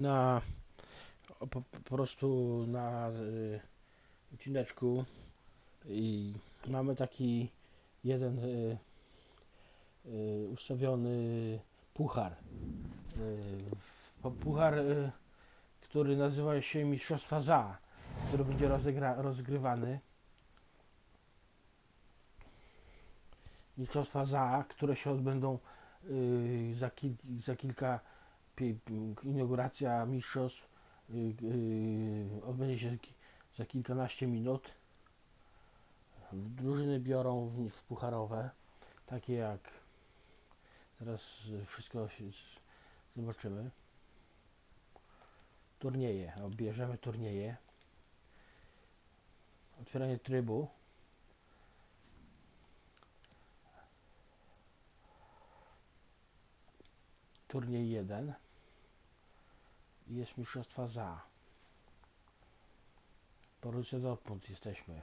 na po, po prostu na y, i mamy taki jeden y, y, ustawiony puchar. Y, puchar, y, który nazywa się Mistrzostwa ZA, który będzie rozegra, rozgrywany. Mistrzostwa ZA, które się odbędą y, za, kil, za kilka inauguracja mistrzostw y, y, odbędzie się za kilkanaście minut. Drużyny biorą w, w pucharowe, takie jak teraz y, wszystko się zobaczymy. Turnieje, bierzemy turnieje. Otwieranie trybu. Turniej 1 i jest mistrzostwa za. Borussia Dortmund jesteśmy.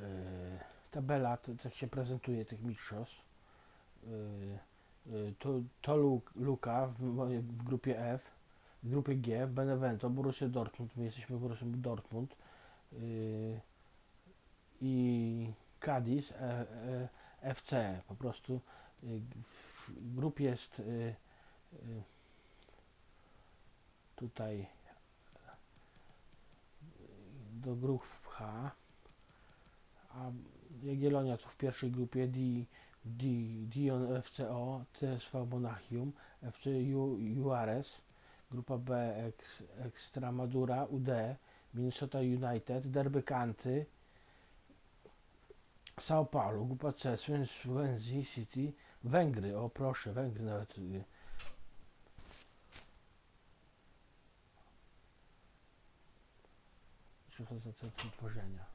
Yy, tabela, tak się prezentuje tych mistrzostw. Yy, to, to Lu- Luka w, w grupie F, w grupie G Benevento, Borussia Dortmund, my jesteśmy Borussia Dortmund yy, i Cadiz e, e, FC, po prostu yy, jest yy, tutaj do grup H, a Jagiellonia tu w pierwszej grupie D, D, Dion FCO, CSV Monachium, FC Ju- Juarez, grupa B Ex, Extremadura, UD, Minnesota United, Derby County, São Paulo, grupa C, Swans- Swansea City, Węgry, o proszę, Węgry nawet. Tworzenia?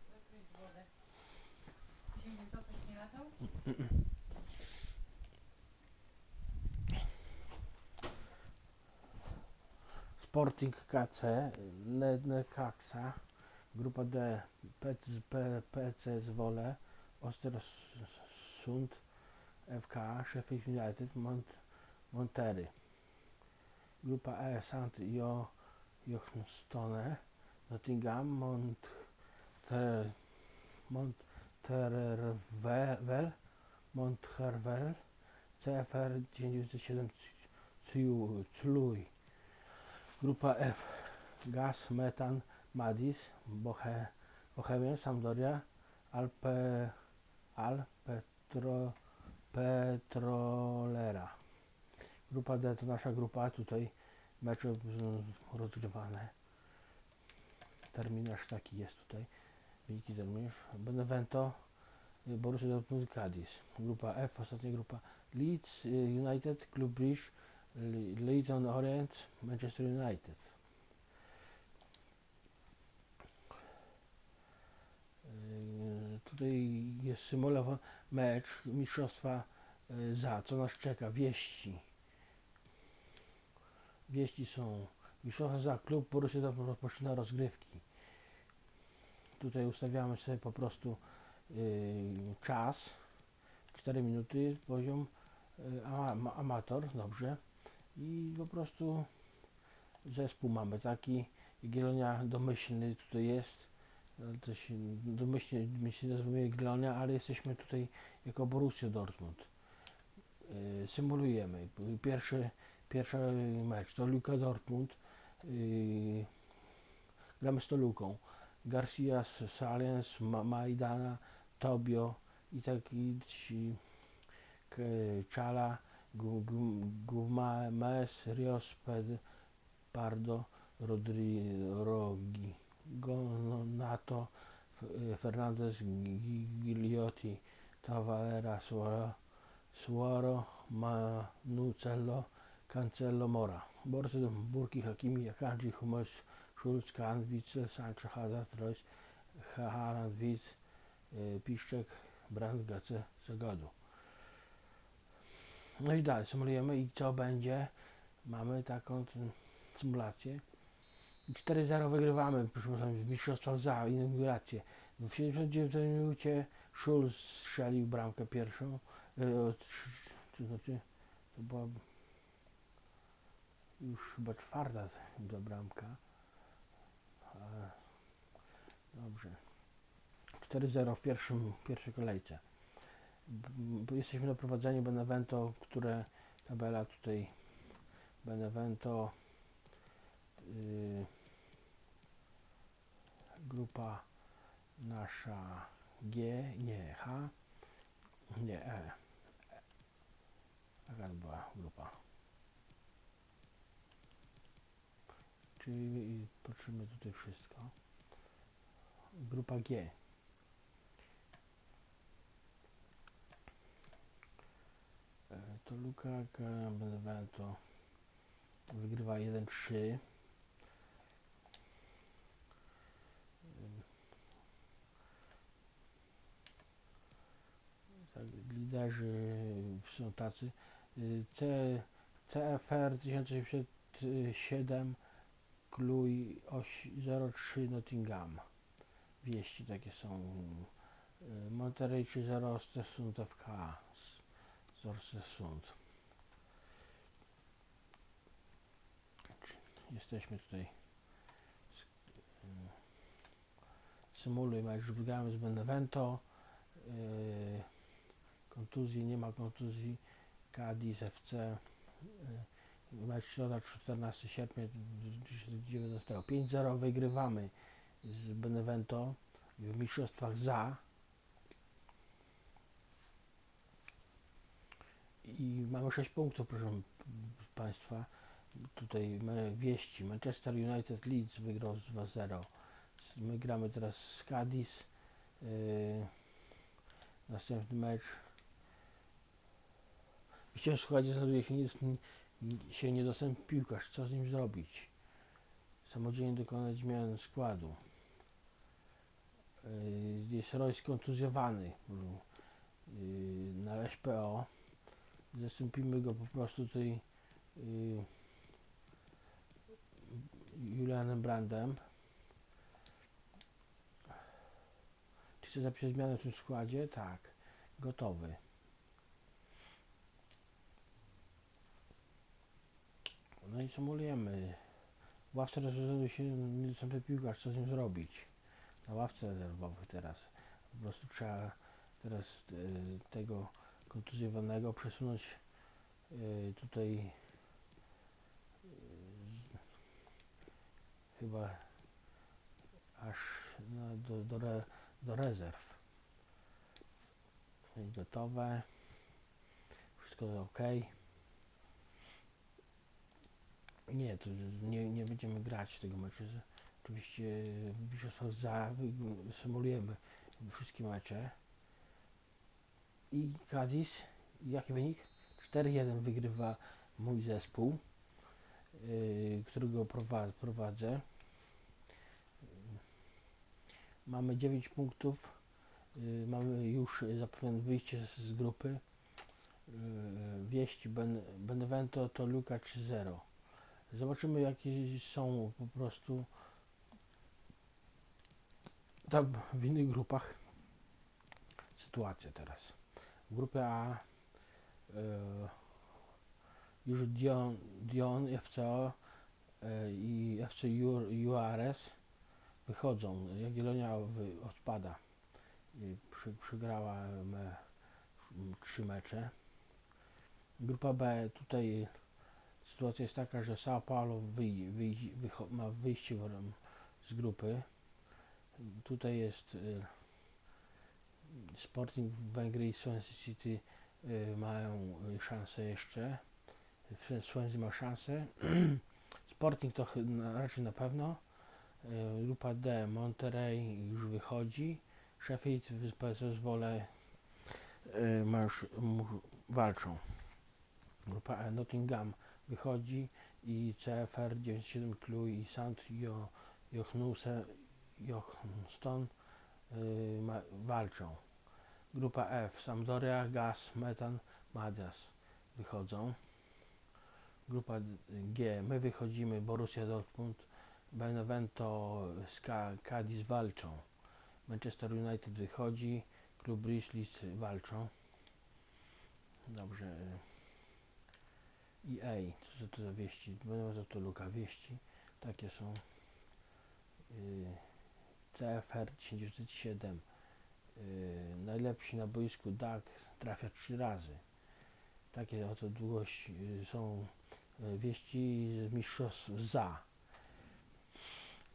Sporting KC, Ledne Kaksa, Grupa D, PC, P- PC Zwole, Ostersund, FK, Sheffield United, Mont, Montery. Grupa E, St. Jo, Nottingham, Mont, Ter, Montervel, Monthervel, CFR 97 Cluj. Grupa F. Gaz, Metan, Madis, Bohe, Bohemian, Sampdoria, Alpe, Al, Petro, Petrolera. Grupa D to nasza grupa, tutaj mecze rozgrywane. Terminarz taki jest tutaj. Wielki terminarz. Benevento, y, Borussia Dortmund, Cadiz. Grupa F, ostatnia grupa Leeds y, United, Club Brugge, Le- Leyton Orient, Manchester United. Yy, Tutaj jest symulowany mecz mistrzostwa za, co nas czeka, wieści. Wieści są mistrzostwa klub Borussia Dortmund rozpoczyna rozgrywki. Tutaj ustawiamy sobie po prostu yy, czas, 4 minuty, poziom yy, ama- amator, dobrze. I po prostu zespół mamy taki. Gielonia domyślny tutaj jest. Ale to się domyślnie my się nazywamy Gielonia, ale jesteśmy tutaj jako Borussia Dortmund. Yy, symulujemy. Pierwszy, pierwszy mecz to Luka Dortmund gramy z to Luką Garcia, Saliens, Ma- Majdana, Tobio i taki ci Czala, Gu- Gu- Gumaes, Rios, Pardo, Rodri, Rogi, Gonato, Fernandez, Gi- Gigliotti, Tavalera, Suoro, Suoro, Manucello, Cancello, Mora. Borcy Burki, Hakimi, Akanji, Hummels, Schulz, Kahn, Witzel, Sancho, Hazard, Reus, Haaland, y, Piszczek, Brand, Gace, Zagadu. No i dalej symulujemy i co będzie? Mamy taką symulację. I 4-0 wygrywamy, Państwa, w mistrzostwach za inaugurację. W 79 minucie Schulz strzelił bramkę pierwszą. od- Czy znaczy, to była już chyba czwarta do bramka. Dobrze. 4-0 w pierwszym, pierwszej kolejce. Jesteśmy na prowadzeniu Benevento, które tabela tutaj Benevento y, grupa nasza G, nie H, nie E. Jaka to była grupa? Czyli patrzymy tutaj wszystko. Grupa G. E, To Luka Benevento wygrywa 1-3. Tak, liderzy są tacy. Y, C, CFR 1067 Kluj oś 03 Nottingham. Wieści takie są. Y, Monterey 30 Ostersund FK. z Ostersund. Jesteśmy tutaj. y, Symuluj mecz, wygramy z Benevento. Y, Kontuzji, nie ma kontuzji. Cadiz FC. Mecz środa 14 sierpnia 2019. 5-0 wygrywamy z Benevento w mistrzostwach za. I mamy 6 punktów, proszę Państwa. Tutaj wieści. Manchester United Leeds wygrał z 2-0. My gramy teraz z Cadiz. Yy, następny mecz. Wiecie, słuchajcie, znajduje się, nie, nie, się niedostępny piłkarz. Co z nim zrobić? Samodzielnie dokonać zmian składu. Yy, jest Royce kontuzjowany. Yy, na SPO. Zastąpimy go po prostu tutaj yy, Julianem Brandem. Czy chcę zapisać zmianę w tym składzie? Tak. Gotowy. No i symulujemy. W ławce rezerwowej się niedostępny piłkarz, co z nim zrobić? Na ławce rezerwowej teraz. Po prostu trzeba teraz e, tego kontuzjowanego przesunąć e, tutaj e, chyba aż no, do, do, re, do rezerw. Jest gotowe. Wszystko ok. Nie, to nie, nie będziemy grać tego meczu. Oczywiście w mistrzostwach za symulujemy wszystkie mecze. I Cadiz, jaki wynik? 4-1 wygrywa mój zespół, yy, którego prowa- prowadzę. Mamy 9 punktów. Yy, mamy już zapewnione wyjście z, z grupy. Yy, wieści ben, Benevento to Luka 3-0. Zobaczymy jakie są po prostu tam w innych grupach sytuacja teraz. W grupie A e, już Dion, Dion FCO e, i FC Juarez wychodzą. Jagiellonia odpada. I Przy, przygrała me, trzy mecze. Grupa B tutaj sytuacja jest taka, że Sao Paulo wycho- ma wyjście z grupy. Tutaj jest y, Sporting Węgry i Swansea City y, mają y, szansę jeszcze. Sw- Swansea ma szansę. Sporting to raczej na pewno. Y, Grupa D Monterey już wychodzi. Sheffield Wyspa Zezwole y, ma już, walczą. Grupa E Nottingham wychodzi i CFR 97 Cluj i St. Jo, Johnston y, ma, walczą. Grupa F Sampdoria, Gaz, Metan, Madias wychodzą. Grupa G my wychodzimy, Borussia Dortmund, Benevento, Ska, Cadiz walczą. Manchester United wychodzi, klub Brislitz walczą. Dobrze. EA, co to za wieści? Będą za to luka wieści. Takie są. Yy, CFR 1907. Yy, najlepsi na boisku DAG trafia trzy razy. Takie oto długość yy, są yy, wieści z mistrzostw za.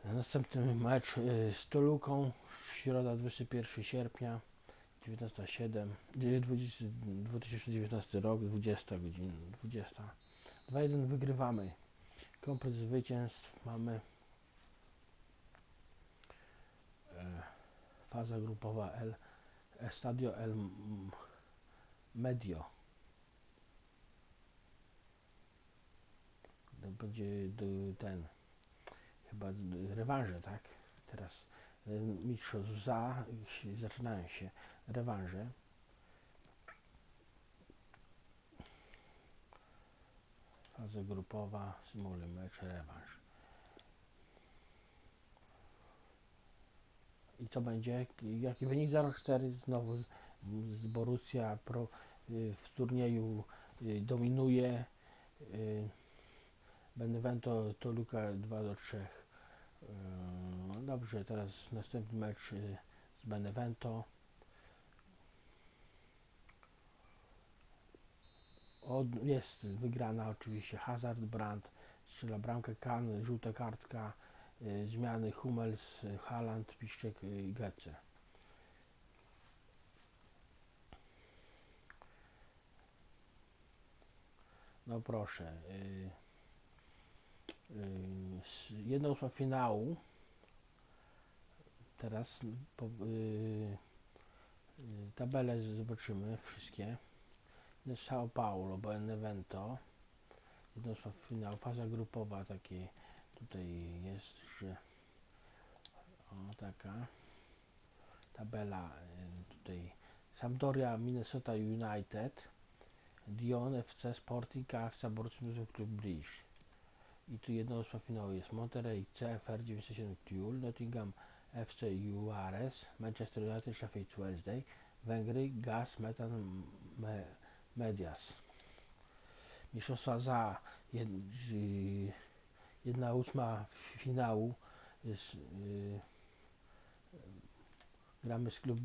Następny mecz yy, z Toluką, środa 21 sierpnia 1907, yy, 20 2019 rok, 20 godzina, 20. 2-1 wygrywamy. Komplet zwycięstw mamy. E, faza grupowa L, Estadio El Medio. To będzie ten, chyba rewanże, tak? Teraz e, mistrzostw za, zaczynają się rewanże. Faza grupowa, symuluj mecz, rewanż. I co będzie? Jaki wynik 0-4 znowu z, Borussia Pro y, w turnieju y, dominuje. y, Benevento Toluca 2 do 3. Y, No dobrze, teraz następny mecz z Benevento. Od, jest wygrana oczywiście Hazard, Brandt, strzela bramkę Kan, żółta kartka, y, zmiany Hummels, Haaland, Piszczek y, i Getze. No proszę. Y, y, jedna ósma finału. Teraz po, y, y, zobaczymy wszystkie. São Paulo, Benevento. Jedna ósma finału. Faza grupowa takie tutaj jest, że o taka tabela y, tutaj Sampdoria, Minnesota United, Dion FC Sporting, KFC Borussia Club Brugge. I tu jedna ósma finału jest Monterey CFR 97 Tuel, Nottingham FC Juarez, Manchester United Sheffield Wednesday, Węgry Gaz Metan Me, Medias. Mistrzostwa za jed, y, jedna ósma finału jest, y, gramy z klub.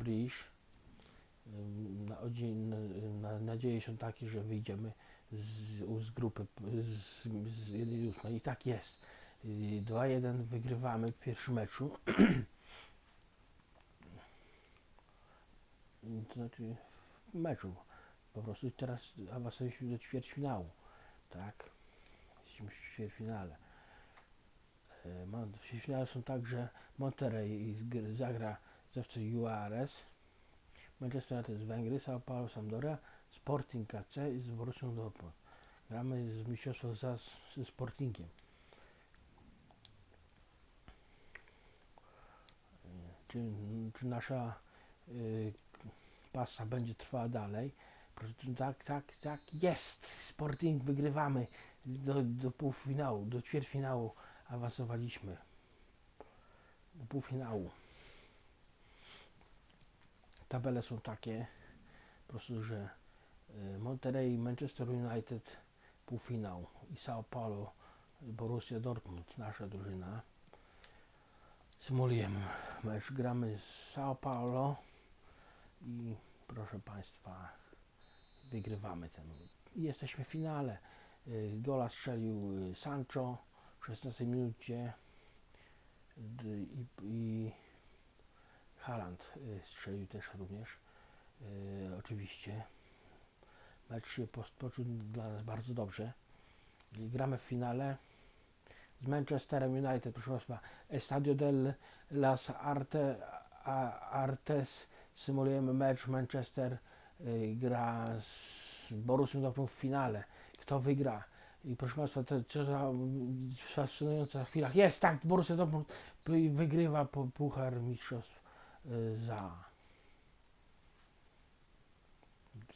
Ym, Na, na, na, nadzieje są takie, że wyjdziemy z, z grupy z, z 1 I tak jest. Y, 2-1 wygrywamy w pierwszym meczu. to znaczy w meczu. Po prostu teraz awansowaliśmy do ćwierćfinału. Tak? Jesteśmy w ćwierćfinale. E, W ćwierćfinale są także Monterey zgr- zagra z FC Juarez, Manchester United z Węgry, Sao Paulo, Sampdoria, Sporting KC i z Borussią Dortmund. Gramy z mistrzostwa za ze Sportingiem. E, Czy, czy nasza y, pasa będzie trwała dalej? Tak, tak, tak, jest! Sporting wygrywamy do, do półfinału, do ćwierćfinału awansowaliśmy. Do półfinału. Tabele są takie, po prostu, że y, Monterey, Manchester United półfinał i Sao Paulo, Borussia Dortmund, nasza drużyna. Symulujemy mecz, gramy z Sao Paulo i proszę Państwa, wygrywamy ten. Jesteśmy w finale. Y, Gola strzelił y, Sancho w 16 minucie i, i y, strzelił też również. Oczywiście. Mecz się potoczył dla nas bardzo dobrze. Gramy w finale z Manchesterem United, proszę Państwa. Estadio del Las Arte, Artes. Symulujemy mecz. Manchester gra z Borussią Dortmund w finale. Kto wygra? I proszę Państwa, to fascynująca chwila. Jest tak, Borussia Dortmund wy- wygrywa Puchar Mistrzostw y, za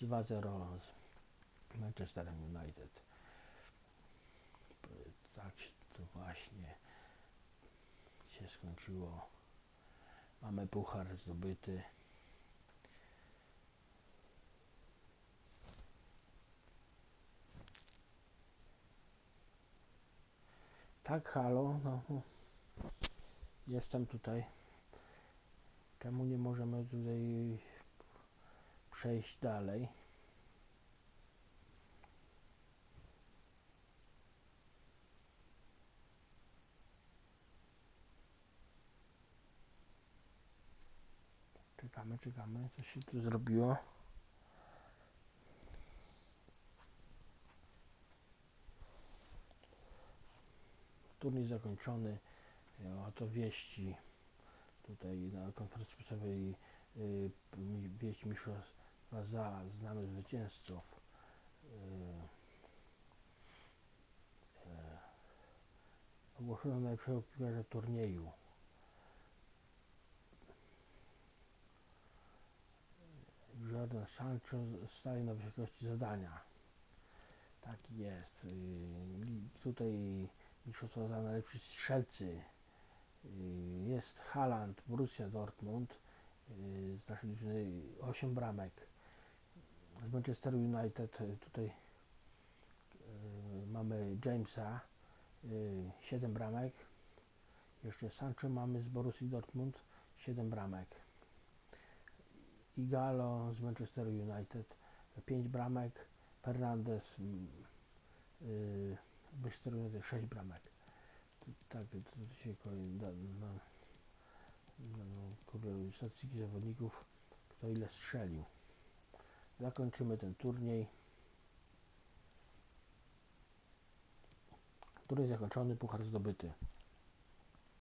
2-0 z Manchesterem United. P- Tak to właśnie się skończyło. Mamy puchar zdobyty. Tak, halo, no. Jestem tutaj. Czemu nie możemy tutaj przejść dalej? Czekamy, czekamy. Co się tu zrobiło? Turniej zakończony. E, Oto wieści tutaj na konferencji prasowej y, mi- wieść mistrzostwa za znamy zwycięzców. Y, e, Ogłoszono najlepszego piłkarza turnieju. Jordan Sancho staje na wysokości zadania. Tak jest. Y, Tutaj mistrzostwo za najlepsi strzelcy. Jest Haaland, Borussia Dortmund. Z naszej drużyny 8 bramek. Z Manchester United y, tutaj y, mamy Jamesa 7 bramek. Jeszcze Sancho mamy z Borussii Dortmund 7 bramek. Igalo z Manchester United 5 bramek. Fernandez mm, United 6 bramek. Tak, to się kolej da, na, na, kurde, statystyki zawodników, kto ile strzelił. Zakończymy ten turniej. Turniej zakończony, puchar zdobyty.